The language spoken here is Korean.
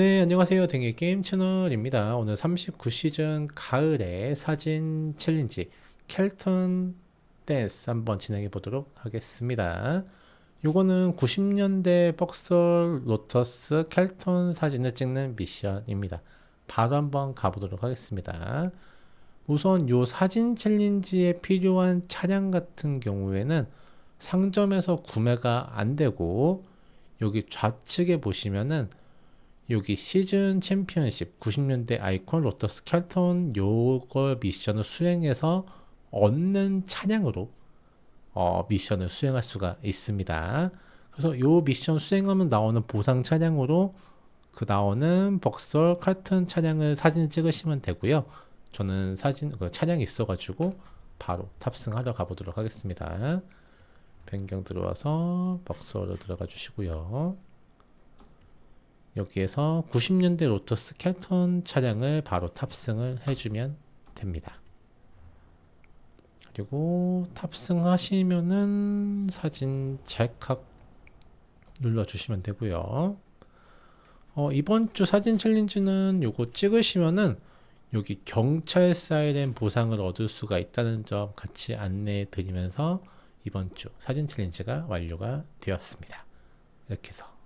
네, 안녕하세요. 댕의 게임 채널입니다. 오늘 39시즌 가을의 사진 챌린지 켈턴 댄스 한번 진행해 보도록 하겠습니다. 요거는 90년대 벅설 로터스 켈턴 사진을 찍는 미션입니다. 바로 한번 가보도록 하겠습니다. 우선 요 사진 챌린지에 필요한 차량 같은 경우에는 상점에서 구매가 안 되고 여기 좌측에 보시면은 여기 시즌 챔피언십 90년대 아이콘 로터스 켈턴 요걸 미션을 수행해서 얻는 차량으로 어, 미션을 수행할 수가 있습니다. 그래서 요 미션 수행하면 나오는 보상 차량으로 그 나오는 벅설 칼튼 차량을 사진 찍으시면 되고요. 저는 사진 그 차량이 있어가지고 바로 탑승하러 가보도록 하겠습니다. 변경 들어와서 벅설로 들어가 주시고요. 여기에서 90년대 로터스 켈턴 차량을 바로 탑승을 해주면 됩니다. 그리고 탑승하시면은 사진 찰칵 눌러주시면 되고요. 어, 이번 주 사진 챌린지는 요거 찍으시면은 여기 경찰 사이렌 보상을 얻을 수가 있다는 점 같이 안내해 드리면서 이번 주 사진 챌린지가 완료가 되었습니다. 이렇게 해서